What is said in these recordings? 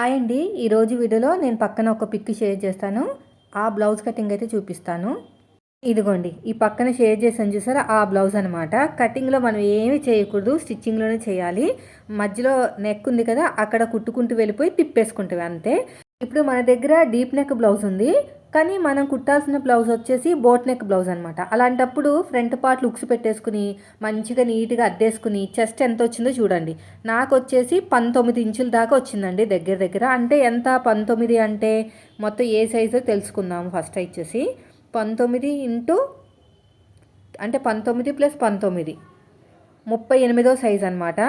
Hi అండి. ఈరోజు వీడియోలో నేను పక్కన ఒక పిక్ షేర్ చేస్తాను. ఆ బ్లౌజ్ కటింగ్ అయితే చూపిస్తాను. ఇదిగోండి ఈ పక్కన షేర్ చేసాను చూసారా? ఆ బ్లౌజ్ అనమాట కటింగ్లో మనం ఏమి చేయకూడదు స్టిచ్చింగ్లోనే చేయాలి. మధ్యలో నెక్ ఉంది కదా అక్కడ కుట్టుకుంటూ వెళ్ళిపోయి తిప్పేసుకుంటాం అంతే. ఇప్పుడు మన దగ్గర డీప్ నెక్ బ్లౌజ్ ఉంది. కానీ మనం కుట్టాల్సిన బ్లౌజ్ వచ్చేసి బోట్ నెక్ బ్లౌజ్ అనమాట అలాంటప్పుడు ఫ్రంట్ పార్ట్ లుక్స్ పెట్టేసుకుని మంచిగా నీట్గా అద్దేసుకుని చెస్ట్ ఎంత వచ్చిందో చూడండి. నాకు వచ్చేసి పంతొమ్మిది ఇంచుల దాకా వచ్చిందండి దగ్గర దగ్గర. అంటే ఎంత? పంతొమ్మిది అంటే మొత్తం ఏ సైజు తెలుసుకుందాం ఫస్ట్ వచ్చేసి. పంతొమ్మిది ఇంటూ అంటే పంతొమ్మిది ప్లస్ పంతొమ్మిది. ముప్పై ఎనిమిదో సైజ్ అనమాట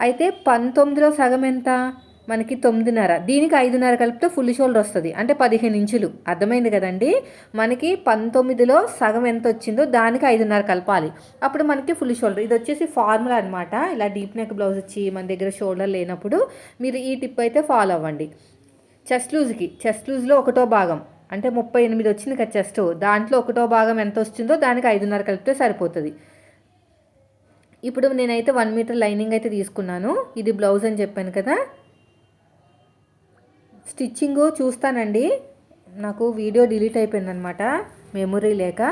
అయితే పంతొమ్మిదిలో సగం ఎంత? మనకి తొమ్మిదిన్నర. దీనికి ఐదున్నర కలిపితే ఫుల్ షోల్డర్ వస్తుంది. అంటే పదిహేను ఇంచులు. అర్థమైంది కదండి? మనకి పంతొమ్మిదిలో సగం ఎంత వచ్చిందో దానికి ఐదున్నర కలపాలి. అప్పుడు మనకి ఫుల్ షోల్డర్. ఇది వచ్చేసి ఫార్ములా అనమాట ఇలా డీప్ నెక్ బ్లౌజ్ వచ్చి మన దగ్గర షోల్డర్ లేనప్పుడు మీరు ఈ టిప్ అయితే ఫాలో అవ్వండి. చెస్ట్ లూజ్కి. చెస్ట్ లూజ్లో ఒకటో భాగం. అంటే ముప్పై ఎనిమిది వచ్చింది కదా చెస్ట్. దాంట్లో ఒకటో భాగం ఎంత వచ్చిందో దానికి ఐదున్నర కలిపితే సరిపోతుంది. ఇప్పుడు నేనైతే వన్ మీటర్ లైనింగ్ అయితే తీసుకున్నాను. ఇది బ్లౌజ్ అని చెప్పాను కదా? స్టిచ్చింగ్ చూస్తానండి. నాకు వీడియో డిలీట్ అయిపోయిందనమాట మెమొరీ లేక.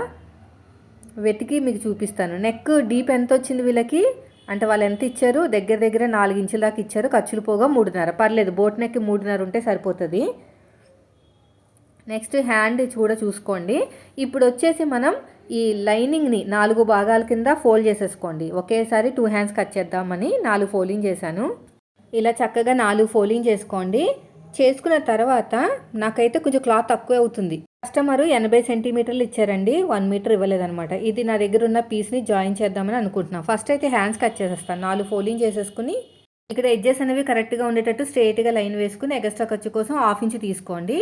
వెతికి మీకు చూపిస్తాను. నెక్ డీప్ ఎంత వచ్చింది వీళ్ళకి? అంటే వాళ్ళు ఎంత ఇచ్చారు? దగ్గర దగ్గర నాలుగు ఇంచుల దాకా ఇచ్చారు. ఖర్చులు పోగా మూడున్నర. పర్లేదు బోట్ నెక్ మూడున్నర ఉంటే సరిపోతుంది. నెక్స్ట్ హ్యాండ్ కూడా చూసుకోండి. ఇప్పుడు వచ్చేసి మనం ఈ లైనింగ్ని నాలుగు భాగాల కింద ఫోల్డ్ చేసేసుకోండి. ఒకేసారి టూ హ్యాండ్స్ కట్ చేద్దామని నాలుగు ఫోల్డింగ్ చేశాను. ఇలా చక్కగా నాలుగు ఫోల్డింగ్ చేసుకోండి. చేసుకున్న తర్వాత నాకైతే కొంచెం క్లాత్ తక్కువ అవుతుంది. కస్టమర్ ఎనభై సెంటీమీటర్లు ఇచ్చారండి. వన్ మీటర్ ఇవ్వలేదనమాట ఇది నా దగ్గర ఉన్న పీస్ని జాయిన్ చేద్దామని అనుకుంటున్నాను ఫస్ట్ అయితే హ్యాండ్స్ కట్ చేసేస్తాను. నాలుగు ఫోల్డింగ్ చేసేసుకుని ఇక్కడ ఎడ్జెస్ అనేవి కరెక్ట్గా ఉండేటట్టు స్ట్రైట్గా లైన్ వేసుకుని ఎగస్ట్రా ఖర్చు కోసం హాఫ్ ఇంచ్ తీసుకోండి.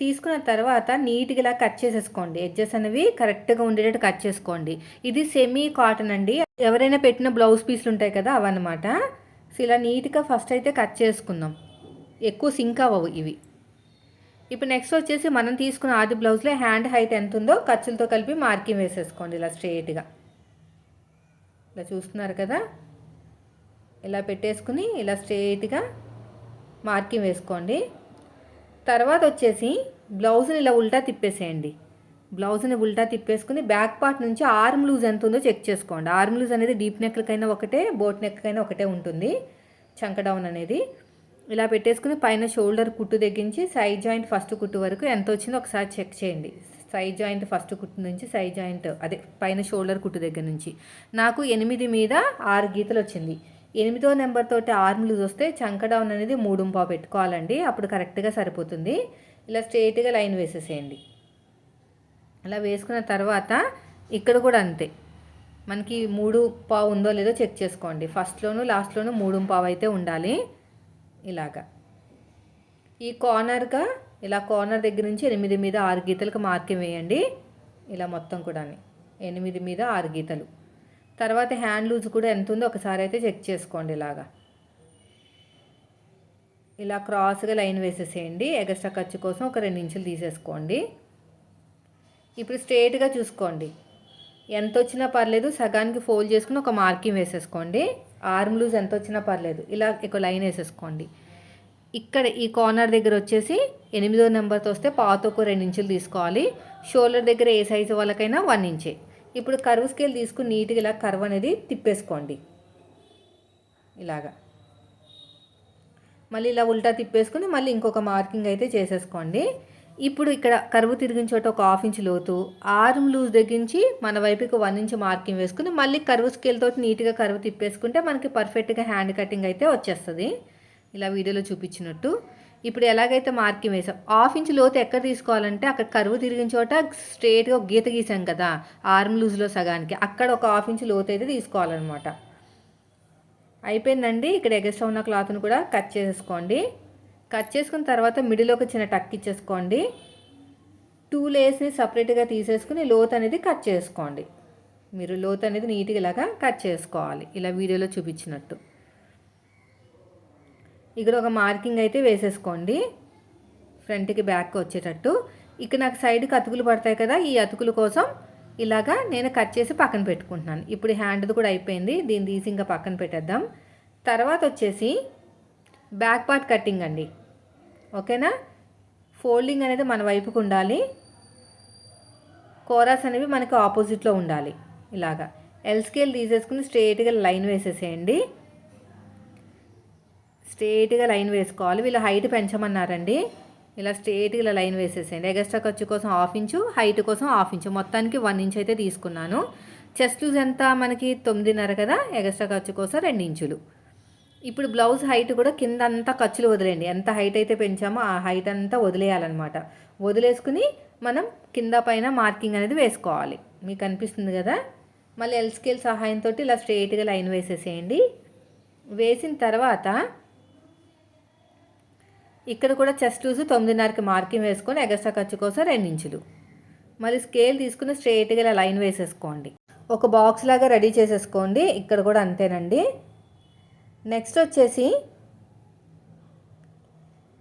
తీసుకున్న తర్వాత నీట్గా ఇలా కట్ చేసేసుకోండి. ఎడ్జెస్ అనేవి కరెక్ట్గా ఉండేటట్టు కట్ చేసుకోండి. ఇది సెమీ కాటన్ అండి. ఎవరైనా పెట్టిన బ్లౌజ్ పీస్లు ఉంటాయి కదా అవన్నమాట. సో ఇలా నీట్గా ఫస్ట్ అయితే కట్ చేసుకుందాం. ఎక్కువ సింక్ అవ్వవు ఇవి. ఇప్పుడు నెక్స్ట్ వచ్చేసి మనం తీసుకున్న ఆది బ్లౌజ్లో హ్యాండ్ హైట్ ఎంత ఉందో ఖర్చులతో కలిపి మార్కింగ్ వేసేసుకోండి ఇలా స్ట్రేట్గా ఇలా చూస్తున్నారు కదా? ఇలా పెట్టేసుకుని ఇలా స్ట్రేట్గా మార్కింగ్ వేసుకోండి. తర్వాత వచ్చేసి బ్లౌజ్ని ఇలా ఉల్టా తిప్పేసేయండి. బ్లౌజ్ని ఉల్టా తిప్పేసుకుని బ్యాక్ పార్ట్ నుంచి ఆర్మ్ లూజ్ ఎంత ఉందో చెక్ చేసుకోండి. ఆర్మ్ లూజ్ అనేది డీప్ నెక్లకైనా ఒకటే బోట్ నెక్కైనా ఒకటే ఉంటుంది. చంక డౌన్ అనేది. ఇలా పెట్టేసుకుని పైన షోల్డర్ కుట్టు తగ్గించి సైడ్ జాయింట్ ఫస్ట్ కుట్టు వరకు ఎంత వచ్చిందో ఒకసారి చెక్ చేయండి. సైడ్ జాయింట్ ఫస్ట్ కుట్టు నుంచి సైడ్ జాయింట్ అదే పైన షోల్డర్ కుట్టు దగ్గర నుంచి. నాకు ఎనిమిది మీద ఆరు గీతలు వచ్చింది. ఎనిమిదో నెంబర్ తోటి ఆర్మ్ లూజ్ వస్తే చంక డౌన్ అనేది మూడుంపా పెట్టుకోవాలండి. అప్పుడు కరెక్ట్గా సరిపోతుంది. ఇలా స్ట్రైట్గా లైన్ వేసేసేయండి. అలా వేసుకున్న తర్వాత ఇక్కడ కూడా అంతే. మనకి మూడు పావు ఉందో లేదో చెక్ చేసుకోండి. ఫస్ట్లోను లాస్ట్లోను మూడు పావు అయితే ఉండాలి. ఇలాగా. ఈ కార్నర్గా ఇలా కార్నర్ దగ్గర నుంచి ఎనిమిది మీద ఆరు గీతలకు మార్కింగ్ వేయండి. ఇలా మొత్తం కూడా ఎనిమిది మీద ఆరు గీతలు. తర్వాత హ్యాండ్ లూజ్ కూడా ఎంత ఉందో ఒకసారి అయితే చెక్ చేసుకోండి ఇలాగా. ఇలా క్రాస్గా లైన్ వేసేసేయండి. ఎగస్ట్రా ఖర్చు కోసం ఒక రెండు ఇంచులు తీసేసుకోండి. ఇప్పుడు స్ట్రేట్గా చూసుకోండి. ఎంత వచ్చినా పర్లేదు సగానికి ఫోల్డ్ చేసుకుని ఒక మార్కింగ్ వేసేసుకోండి. ఆర్మ్ లూజ్ ఎంత వచ్చినా పర్లేదు ఇలా ఒక లైన్ వేసేసుకోండి. ఇక్కడ ఈ కార్నర్ దగ్గర వచ్చేసి ఎనిమిదో నెంబర్తో వస్తే పాతకు రెండు ఇంచులు తీసుకోవాలి. షోల్డర్ దగ్గర ఏ సైజు వాళ్ళకైనా వన్ ఇంచే. ఇప్పుడు కర్వ్ స్కేల్ తీసుకుని నీట్గా ఇలా కర్వ్ అనేది తిప్పేసుకోండి. ఇలాగా. మళ్ళీ ఇలా ఉల్టా తిప్పేసుకుని మళ్ళీ ఇంకొక మార్కింగ్ అయితే చేసేసుకోండి. ఇప్పుడు ఇక్కడ కరువు తిరిగిన చోట ఒక హాఫ్ ఇంచ్ లోతు ఆర్మ్ లూజ్ దగ్గరించి మన వైపుకి వన్ ఇంచ్ మార్కింగ్ వేసుకుని మళ్ళీ కరువు స్కేల్ తోటి నీట్గా కరువు తిప్పేసుకుంటే మనకి పర్ఫెక్ట్గా హ్యాండ్ కటింగ్ అయితే వచ్చేస్తుంది. ఇలా వీడియోలో చూపించినట్టు. ఇప్పుడు ఎలాగైతే మార్కింగ్ వేసాం హాఫ్ ఇంచ్ లోతు ఎక్కడ తీసుకోవాలంటే అక్కడ కరువు తిరిగిన చోట స్ట్రేట్గా ఒక గీత గీసాం కదా ఆర్మ్ లూజ్లో సగానికి అక్కడ ఒక హాఫ్ ఇంచ్ లోతు అయితే తీసుకోవాలన్నమాట. అయిపోయిందండి ఇక్కడ ఎగస్ట్రా ఉన్న క్లాత్ను కూడా కట్ చేసేసుకోండి. కట్ చేసుకున్న తర్వాత మిడిలోకి ఒక చిన్న టక్ ఇచ్చేసుకోండి. టూ లేస్ని సపరేట్గా తీసేసుకుని లోత్ అనేది కట్ చేసుకోండి. మీరు లోత్ అనేది నీట్గా ఇలాగా కట్ చేసుకోవాలి. ఇలా వీడియోలో చూపించినట్టు. ఇక్కడ ఒక మార్కింగ్ అయితే వేసేసుకోండి. ఫ్రంట్కి బ్యాక్ వచ్చేటట్టు. ఇక్కడ నాకు సైడ్కి అతుకులు పడతాయి కదా ఈ అతుకుల కోసం ఇలాగా నేను కట్ చేసి పక్కన పెట్టుకుంటున్నాను. ఇప్పుడు హ్యాండ్ది కూడా అయిపోయింది. దీన్ని తీసి ఇంకా పక్కన పెట్టేద్దాం. తర్వాత వచ్చేసి బ్యాక్ పార్ట్ కటింగ్ అండి. ఓకేనా? ఫోల్డింగ్ అనేది మన వైపుకు ఉండాలి. కోరాస్ అనేవి మనకి ఆపోజిట్లో ఉండాలి. ఇలాగా. ఎల్ స్కేల్ తీసేసుకుని స్ట్రేట్గా లైన్ వేసేసేయండి. స్ట్రేట్గా లైన్ వేసుకోవాలి. వీళ్ళు హైట్ పెంచమన్నారండి. ఇలా స్ట్రేట్గా ఇలా లైన్ వేసేసేయండి. ఎగస్ట్రా ఖర్చు కోసం హాఫ్ ఇంచు హైట్ కోసం హాఫ్ ఇంచు మొత్తానికి వన్ ఇంచ్ అయితే తీసుకున్నాను. చెస్ట్ లూజ్ ఎంత? మనకి తొమ్మిదిన్నర కదా? ఎగస్ట్రా ఖర్చు కోసం రెండు ఇంచులు. ఇప్పుడు బ్లౌజ్ హైట్ కూడా కింద అంతా ఖర్చులు వదిలేయండి. ఎంత హైట్ అయితే పెంచామో ఆ హైట్ అంతా వదిలేయాలన్నమాట. వదిలేసుకుని మనం కింద పైన మార్కింగ్ అనేది వేసుకోవాలి. మీకు అనిపిస్తుంది కదా? మళ్ళీ ఎల్ స్కేల్ సహాయంతో ఇలా స్ట్రైట్గా లైన్ వేసేసేయండి. వేసిన తర్వాత ఇక్కడ కూడా చెస్ట్ లూజ్ తొమ్మిదిన్నరకి మార్కింగ్ వేసుకొని ఎగస్ట్రా ఖర్చు కోసం రెండించులు. మళ్ళీ స్కేల్ తీసుకుని స్ట్రెయిట్గా ఇలా లైన్ వేసేసుకోండి. ఒక బాక్స్ లాగా రెడీ చేసేసుకోండి. ఇక్కడ కూడా అంతేనండి. నెక్స్ట్ వచ్చేసి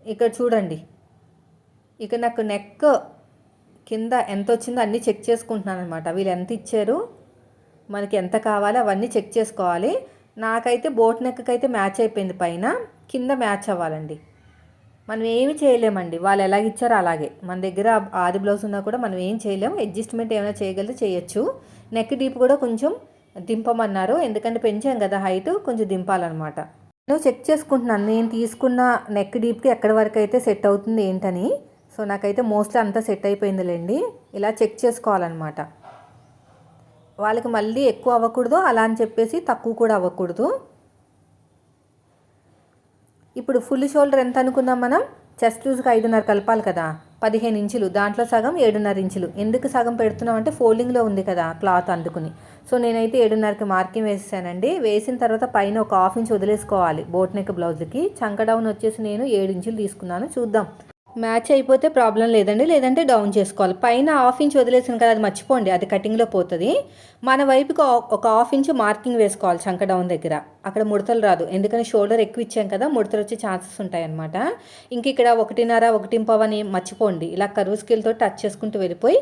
ఇక్కడ చూడండి. ఇక్కడ నాకు నెక్ కింద ఎంత వచ్చిందో అన్నీ చెక్ చేసుకుంటున్నాను అనమాట వీళ్ళు ఎంత ఇచ్చారు? మనకి ఎంత కావాలో? అవన్నీ చెక్ చేసుకోవాలి. నాకైతే బోట్ నెక్కి అయితే మ్యాచ్ అయిపోయింది పైన. కింద మ్యాచ్ అవ్వాలండి. మనం ఏమి చేయలేమండి. వాళ్ళు ఎలాగ ఇచ్చారో అలాగే. మన దగ్గర ఆది బ్లౌజ్ ఉన్నా కూడా మనం ఏం చేయలేం అడ్జస్ట్మెంట్ ఏమైనా చేయగలిగితే చేయొచ్చు. నెక్ డీప్ కూడా కొంచెం దింపమన్నారు. ఎందుకంటే పెంచాం కదా హైట్ కొంచెం దింపాలన్నమాట. నేను చెక్ చేసుకుంటున్నాను. నేను తీసుకున్న నెక్ డీప్కి ఎక్కడి వరకు అయితే సెట్ అవుతుంది ఏంటని. సో నాకైతే మోస్ట్లీ అంతా సెట్ అయిపోయిందిలేండి. ఇలా చెక్ చేసుకోవాలన్నమాట. వాళ్ళకి మళ్ళీ ఎక్కువ అవ్వకూడదు. అలా అని చెప్పేసి తక్కువ కూడా అవ్వకూడదు. ఇప్పుడు ఫుల్ షోల్డర్ ఎంత అనుకున్నాం మనం? చెస్ట్ లూజ్కి ఐదున్నర కలపాలి కదా. పదిహేను ఇంచులు. దాంట్లో సగం ఏడున్నర ఇంచులు. ఎందుకు సగం పెడుతున్నాం అంటే ఫోల్డింగ్లో ఉంది కదా క్లాత్ అందుకుని. సో నేనైతే ఏడున్నరకి మార్కింగ్ వేసేసానండి. వేసిన తర్వాత పైన ఒక హాఫ్ ఇంచ్ వదిలేసుకోవాలి బోట్ నెక్ బ్లౌజ్కి చంక డౌన్ వచ్చేసి నేను ఏడు ఇంచులు తీసుకున్నాను. చూద్దాం. మ్యాచ్ అయిపోతే ప్రాబ్లం లేదండి. లేదంటే డౌన్ చేసుకోవాలి. పైన హాఫ్ ఇంచ్ వదిలేసిన కదా అది మర్చిపోండి. అది కటింగ్లో పోతుంది. మన వైపుకి ఒక హాఫ్ ఇంచ్ మార్కింగ్ వేసుకోవాలి చంక డౌన్ దగ్గర. అక్కడ ముడతలు రాదు. ఎందుకని షోల్డర్ ఎక్కువ ఇచ్చాం కదా ముడతలు వచ్చే ఛాన్సెస్ ఉంటాయన్నమాట. ఇంక ఇక్కడ ఒకటిన్నర ఒకటి పవని మర్చిపోండి. ఇలా కరువు స్కిల్తో టచ్ చేసుకుంటూ వెళ్ళిపోయి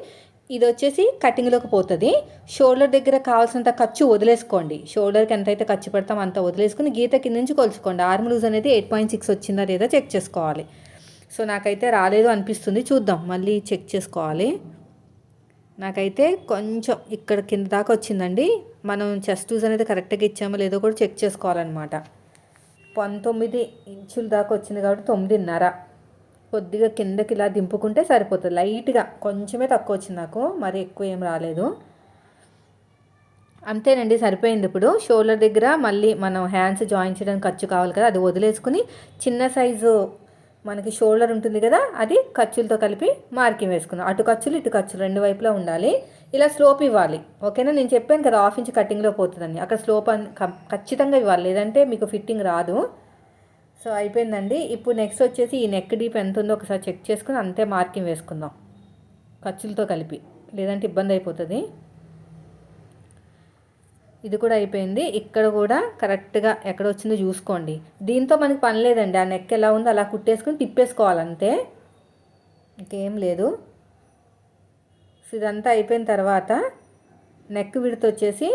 ఇది వచ్చేసి కటింగ్లోకి పోతుంది. షోల్డర్ దగ్గర కావాల్సినంత ఖర్చు వదిలేసుకోండి. షోల్డర్కి ఎంతైతే ఖర్చు పెడతామో అంత వదిలేసుకుని గీత కింద నుంచి కొలుచుకోండి. ఆర్మ్ లూజ్ అనేది ఎయిట్ పాయింట్ సిక్స్ వచ్చిందా లేదా చెక్ చేసుకోవాలి. సో నాకైతే రాలేదు అనిపిస్తుంది. చూద్దాం. మళ్ళీ చెక్ చేసుకోవాలి. నాకైతే కొంచెం ఇక్కడ కింద దాకా వచ్చిందండి. మనం చెస్ట్ లూజ్ అనేది కరెక్ట్గా ఇచ్చామో లేదో కూడా చెక్ చేసుకోవాలన్నమాట. పంతొమ్మిది ఇంచుల దాకా వచ్చింది కాబట్టి తొమ్మిదిన్నర. కొద్దిగా కిందకి ఇలా దింపుకుంటే సరిపోతుంది. లైట్గా కొంచెమే తక్కువ వచ్చింది నాకు. మరి ఎక్కువ ఏం రాలేదు. అంతేనండి. సరిపోయింది ఇప్పుడు. షోల్డర్ దగ్గర మళ్ళీ మనం హ్యాండ్స్ జాయిన్ చేయడానికి ఖర్చు కావాలి కదా అది వదిలేసుకుని చిన్న సైజు మనకి షోల్డర్ ఉంటుంది కదా అది ఖర్చులతో కలిపి మార్కింగ్ వేసుకుందాం. అటు ఖర్చులు ఇటు ఖర్చులు రెండు వైపులా ఉండాలి. ఇలా స్లోప్ ఇవ్వాలి. ఓకేనా? నేను చెప్పాను కదా హాఫ్ ఇంచ్ కటింగ్లో పోతుందని. అక్కడ స్లోప్ ఖచ్చితంగా ఇవ్వాలి. లేదంటే మీకు ఫిట్టింగ్ రాదు. సో అయిపోయిందండి. ఇప్పుడు నెక్స్ట్ వచ్చేసి ఈ నెక్ డీప్ ఎంత ఉందో ఒకసారి చెక్ చేసుకుని అంతే మార్కింగ్ వేసుకుందాం. ఖర్చులతో కలిపి. లేదంటే ఇబ్బంది అయిపోతుంది. ఇది కూడా అయిపోయింది. ఇక్కడ కూడా కరెక్ట్గా ఎక్కడ వచ్చిందో చూసుకోండి. దీంతో మనకి పని లేదండి. ఆ నెక్ ఎలా ఉందో అలా కుట్టేసుకుని తిప్పేసుకోవాలంతే. ఇంకేం లేదు. ఇదంతా అయిపోయిన తర్వాత నెక్ విడత వచ్చేసి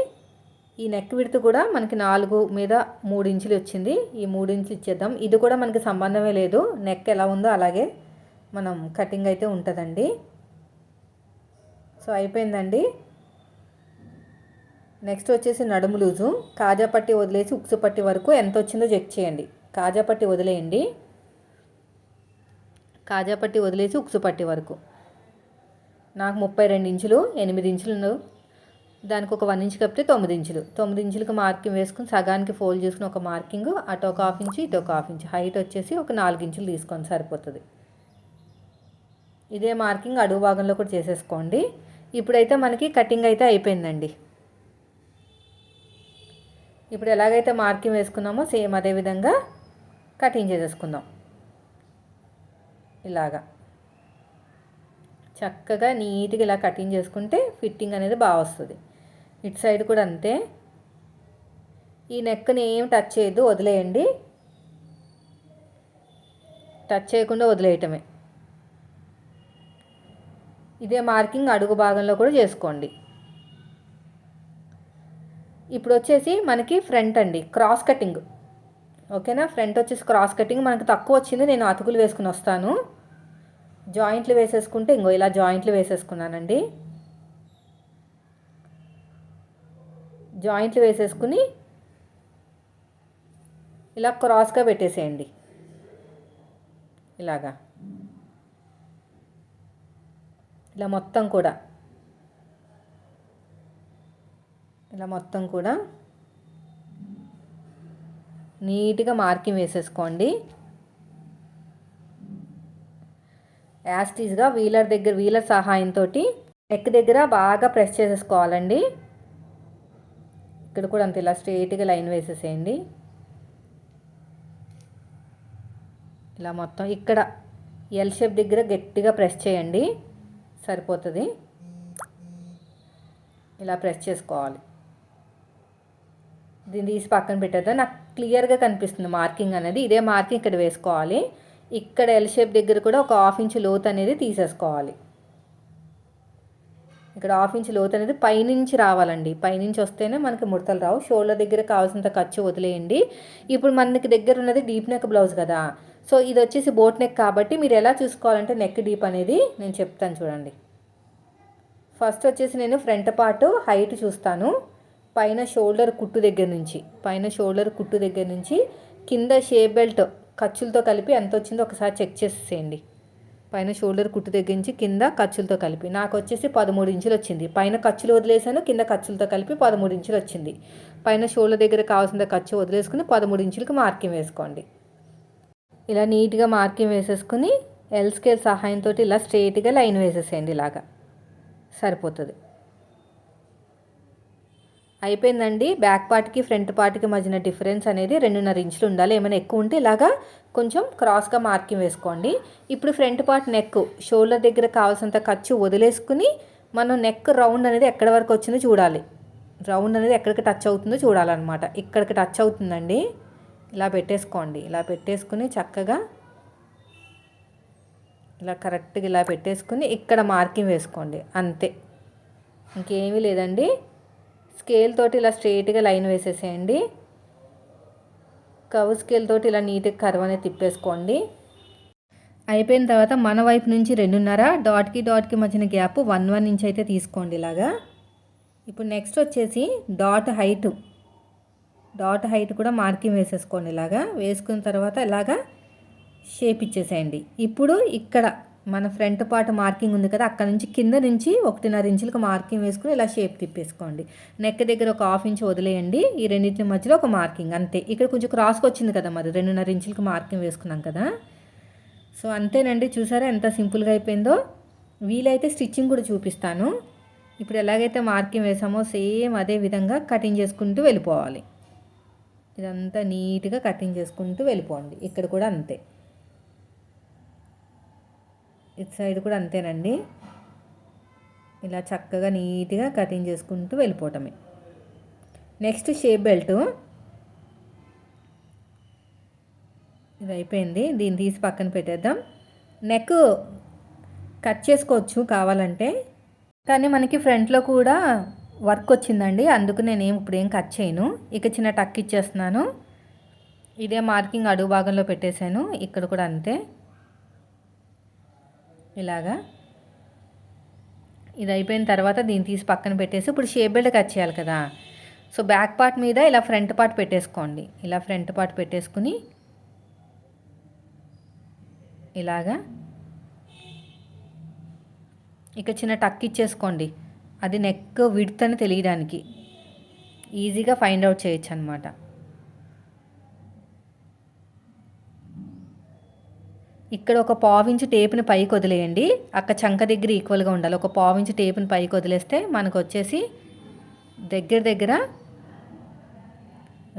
ఈ నెక్ విడత కూడా మనకి నాలుగు మీద మూడు ఇంచులు వచ్చింది. ఈ మూడు ఇంచులు ఇచ్చేద్దాం. ఇది కూడా మనకి సంబంధమే లేదు. నెక్ ఎలా ఉందో అలాగే మనం కటింగ్ అయితే ఉంటుందండి. సో అయిపోయిందండి. నెక్స్ట్ వచ్చేసి నడుము లూజు. కాజా పట్టి వదిలేసి ఉక్సు పట్టి వరకు ఎంత వచ్చిందో చెక్ చేయండి. కాజా పట్టి వదిలేయండి. కాజా పట్టి వదిలేసి ఉక్సు పట్టి వరకు. నాకు ముప్పై రెండు ఇంచులు ఎనిమిది ఇంచులు దానికి ఒక వన్ ఇంచ్ కప్పితే తొమ్మిది ఇంచులు. తొమ్మిది ఇంచులకు మార్కింగ్ వేసుకుని సగానికి ఫోల్డ్ చేసుకుని ఒక మార్కింగ్ అటు ఒక హాఫ్ ఇంచు ఇటు ఒక హాఫ్ ఇంచు. హైట్ వచ్చేసి ఒక నాలుగు ఇంచులు తీసుకొని సరిపోతుంది. ఇదే మార్కింగ్ అడుగు భాగంలో కూడా చేసేసుకోండి. ఇప్పుడైతే మనకి కటింగ్ అయితే అయిపోయిందండి. ఇప్పుడు ఎలాగైతే మార్కింగ్ వేసుకున్నామో సేమ్ అదే విధంగా కటింగ్ చేసేసుకుందాం. ఇలాగా. చక్కగా నీట్గా ఇలా కటింగ్ చేసుకుంటే ఫిట్టింగ్ అనేది బాగా వస్తుంది. ఇటు సైడ్ కూడా అంతే. ఈ నెక్ని ఏం టచ్ చేయద్దు వదిలేయండి. టచ్ చేయకుండా వదిలేయటమే. ఇదే మార్కింగ్ అడుగు భాగంలో కూడా చేసుకోండి. ఇప్పుడు వచ్చేసి మనకి ఫ్రంట్ అండి క్రాస్ కటింగ్. ఓకేనా? ఫ్రంట్ వచ్చేసి క్రాస్ కటింగ్. మనకు తక్కువ వచ్చింది నేను అతుకులు వేసుకుని వస్తాను. జాయింట్లు వేసేసుకుంటే ఇంకో ఇలా జాయింట్లు వేసేసుకున్నానండి. జాయింట్లు వేసేసుకుని ఇలా క్రాస్గా పెట్టేసేయండి. ఇలాగా. ఇలా మొత్తం కూడా. ఇలా మొత్తం కూడా నీట్గా మార్కింగ్ వేసేసుకోండి. యాస్టీస్గా వీలర్ దగ్గర వీలర్ సహాయంతో నెక్ దగ్గర బాగా ప్రెస్ చేసేసుకోవాలండి. ఇక్కడ కూడా అంత ఇలా స్ట్రేట్గా లైన్ వేసేసేయండి. ఇలా మొత్తం ఇక్కడ ఎల్ షేప్ దగ్గర గట్టిగా ప్రెస్ చేయండి. సరిపోతుంది. ఇలా ప్రెస్ చేసుకోవాలి. దీన్ని తీసి పక్కన పెట్టేద్దాం. నాకు క్లియర్గా కనిపిస్తుంది మార్కింగ్ అనేది. ఇదే మార్కింగ్ ఇక్కడ వేసుకోవాలి. ఇక్కడ ఎల్ షేప్ దగ్గర కూడా ఒక హాఫ్ ఇంచ్ లోతు అనేది తీసేసుకోవాలి. ఇక్కడ హాఫ్ ఇంచ్ లోతు అనేది పైనుంచి రావాలండి. పైనుంచి వస్తేనే మనకి ముడతలు రావు. షోల్డర్ దగ్గర కావాల్సినంత ఖర్చు వదిలేయండి. ఇప్పుడు మనకి దగ్గర ఉన్నది డీప్ నెక్ బ్లౌజ్ కదా. సో ఇది వచ్చేసి బోట్ నెక్ కాబట్టి మీరు ఎలా చూసుకోవాలంటే నెక్ డీప్ అనేది నేను చెప్తాను చూడండి. ఫస్ట్ వచ్చేసి నేను ఫ్రంట్ పార్ట్ హైట్ చూస్తాను. పైన షోల్డర్ కుట్టు దగ్గర నుంచి పైన షోల్డర్ కుట్టు దగ్గర నుంచి కింద షేప్ బెల్ట్ ఖర్చులతో కలిపి ఎంత వచ్చిందో ఒకసారి చెక్ చేసేయండి. పైన షోల్డర్ కుట్టు దగ్గర నుంచి కింద ఖర్చులతో కలిపి నాకు వచ్చేసి పదమూడు ఇంచులు వచ్చింది. పైన ఖర్చులు వదిలేసాను కింద ఖర్చులతో కలిపి పదమూడు ఇంచులు వచ్చింది. పైన షోల్డర్ దగ్గర కావాల్సిన ఖర్చు వదిలేసుకుని పదమూడు ఇంచులకి మార్కింగ్ వేసుకోండి. ఇలా నీట్గా మార్కింగ్ వేసేసుకుని ఎల్ స్కేల్ సహాయంతో ఇలా స్ట్రైట్గా లైన్ వేసేసేయండి ఇలాగా. సరిపోతుంది. అయిపోయిందండి. బ్యాక్ పార్ట్కి ఫ్రంట్ పార్ట్కి మధ్యన డిఫరెన్స్ అనేది రెండున్నర ఇంచులు ఉండాలి. ఏమైనా ఎక్కువ ఉంటే ఇలాగా కొంచెం క్రాస్గా మార్కింగ్ వేసుకోండి. ఇప్పుడు ఫ్రంట్ పార్ట్ నెక్ షోల్డర్ దగ్గర కావాల్సినంత ఖర్చు వదిలేసుకుని మనం నెక్ రౌండ్ అనేది ఎక్కడి వరకు వచ్చిందో చూడాలి. రౌండ్ అనేది ఎక్కడికి టచ్ అవుతుందో చూడాలన్నమాట. ఇక్కడికి టచ్ అవుతుందండి. ఇలా పెట్టేసుకోండి. ఇలా పెట్టేసుకుని చక్కగా ఇలా కరెక్ట్గా ఇలా పెట్టేసుకుని ఇక్కడ మార్కింగ్ వేసుకోండి. అంతే. ఇంకేమీ లేదండి. స్కేల్ తోటి ఇలా స్ట్రైట్గా లైన్ వేసేసేయండి. కవ్ స్కేల్ తోటి ఇలా నీట్గా కర్వ్ అనేది తిప్పేసుకోండి. అయిపోయిన తర్వాత మన వైపు నుంచి రెండున్నర డాట్కి డాట్కి మధ్యన గ్యాప్ వన్ వన్ ఇంచ్ అయితే తీసుకోండి ఇలాగా. ఇప్పుడు నెక్స్ట్ వచ్చేసి డాట్ హైట్. డాట్ హైట్ కూడా మార్కింగ్ వేసేసుకోండి ఇలాగా. వేసుకున్న తర్వాత ఇలాగా షేప్ ఇచ్చేసేయండి. ఇప్పుడు ఇక్కడ మన ఫ్రంట్ పార్ట్ మార్కింగ్ ఉంది కదా అక్కడ నుంచి కింద నుంచి ఒకటిన్నర ఇంచులకు మార్కింగ్ వేసుకుని ఇలా షేప్ తిప్పేసుకోండి. నెక్ దగ్గర ఒక హాఫ్ ఇంచ్ వదిలేయండి ఈ రెండింటి మధ్యలో ఒక మార్కింగ్ అంతే. ఇక్కడ కొంచెం క్రాస్కి వచ్చింది కదా మరి రెండున్నర ఇంచులకు మార్కింగ్ వేసుకున్నాం కదా. సో అంతేనండి చూసారా ఎంత సింపుల్గా అయిపోయిందో. వీలైతే స్టిచ్చింగ్ కూడా చూపిస్తాను. ఇప్పుడు ఎలాగైతే మార్కింగ్ వేసామో సేమ్ అదే విధంగా కటింగ్ చేసుకుంటూ వెళ్ళిపోవాలి. ఇదంతా నీట్గా కటింగ్ చేసుకుంటూ వెళ్ళిపోండి. ఇక్కడ కూడా అంతే. ఇటు సైడ్ కూడా అంతేనండి. ఇలా చక్కగా నీట్గా కటింగ్ చేసుకుంటూ వెళ్ళిపోవటమే. Next shape belt. ఇది అయిపోయింది. దీన్ని తీసి పక్కన పెట్టేద్దాం. నెక్ కట్ చేసుకోవచ్చు కావాలంటే. కానీ మనకి ఫ్రంట్లో కూడా వర్క్ వచ్చిందండి. అందుకు నేను ఏం ఇప్పుడు ఏం కట్ చేయను. ఇక చిన్న టక్ ఇచ్చేస్తున్నాను. ఇదే మార్కింగ్ అడుగు భాగంలో పెట్టేశాను. ఇక్కడ కూడా అంతే. ఇలాగా. ఇది అయిపోయిన తర్వాత దీన్ని తీసి పక్కన పెట్టేసి ఇప్పుడు షేప్ బెల్ట్ కట్ చేయాలి కదా. సో బ్యాక్ పార్ట్ మీద ఇలా ఫ్రంట్ పార్ట్ పెట్టేసుకోండి. ఇలా ఫ్రంట్ పార్ట్ పెట్టేసుకుని ఇలాగా. ఇక చిన్న టక్ ఇచ్చేసుకోండి. అది నెక్ విడ్త్ అని తెలియడానికి. ఈజీగా ఫైండ్ అవుట్ చేయొచ్చు అనమాట ఇక్కడ ఒక పావించి టేపుని పైకి వదిలేయండి. అక్క చంక దగ్గర ఈక్వల్గా ఉండాలి. ఒక పావించి టేపుని పైకి వదిలేస్తే మనకు వచ్చేసి దగ్గర దగ్గర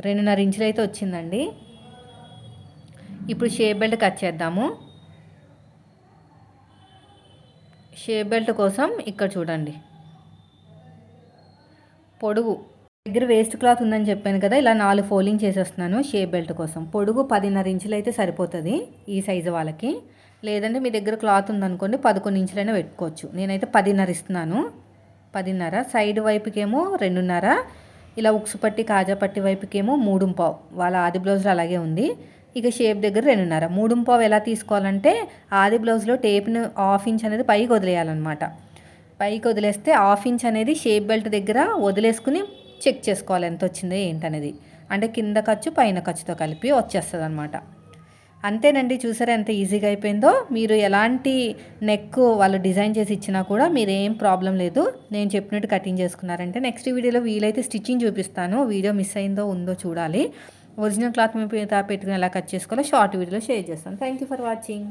రెండున్నర ఇంచులు అయితే వచ్చిందండి. ఇప్పుడు షేప్ బెల్ట్ కట్ చేద్దాము. షేప్ బెల్ట్ కోసం ఇక్కడ చూడండి. పొడుగు. దగ్గర వేస్ట్ క్లాత్ ఉందని చెప్పాను కదా ఇలా నాలుగు ఫోల్డింగ్ చేసేస్తున్నాను షేప్ బెల్ట్ కోసం. పొడుగు పదిన్నర ఇంచులు అయితే సరిపోతుంది ఈ సైజు వాళ్ళకి. లేదంటే మీ దగ్గర క్లాత్ ఉందనుకోండి పదకొండు ఇంచులైనా పెట్టుకోవచ్చు. నేనైతే పదిన్నర ఇస్తున్నాను. పదిన్నర. సైడ్ వైపుకేమో రెండున్నర. ఇలా ఉక్సు పట్టి కాజా పట్టి వైపుకేమో మూడు పావు. వాళ్ళ ఆది బ్లౌజ్లో అలాగే ఉంది. ఇక షేప్ దగ్గర రెండున్నర. మూడు పావు ఎలా తీసుకోవాలంటే ఆది బ్లౌజ్లో టేప్ను హాఫ్ ఇంచ్ అనేది పైకి వదిలేయాలన్నమాట. పైకి వదిలేస్తే హాఫ్ ఇంచ్ అనేది షేప్ బెల్ట్ దగ్గర వదిలేసుకుని చెక్ చేసుకోవాలి ఎంత వచ్చిందో ఏంటనేది. అంటే కింద ఖర్చు పైన ఖర్చుతో కలిపి వచ్చేస్తుంది అనమాట అంతేనండి చూసారా ఎంత ఈజీగా అయిపోయిందో? మీరు ఎలాంటి నెక్ వాళ్ళు డిజైన్ చేసి ఇచ్చినా కూడా మీరు ఏం ప్రాబ్లం లేదు. నేను చెప్పినట్టు కటింగ్ చేసుకున్నారంటే నెక్స్ట్ వీడియోలో వీలైతే స్టిచ్చింగ్ చూపిస్తాను. వీడియో మిస్ అయిందో ఉందో చూడాలి. ఒరిజినల్ క్లాత్ మీద పెట్టుకుని ఎలా కట్ చేసుకోవాలో షార్ట్ వీడియోలో షేర్ చేస్తాను. Thank you for watching.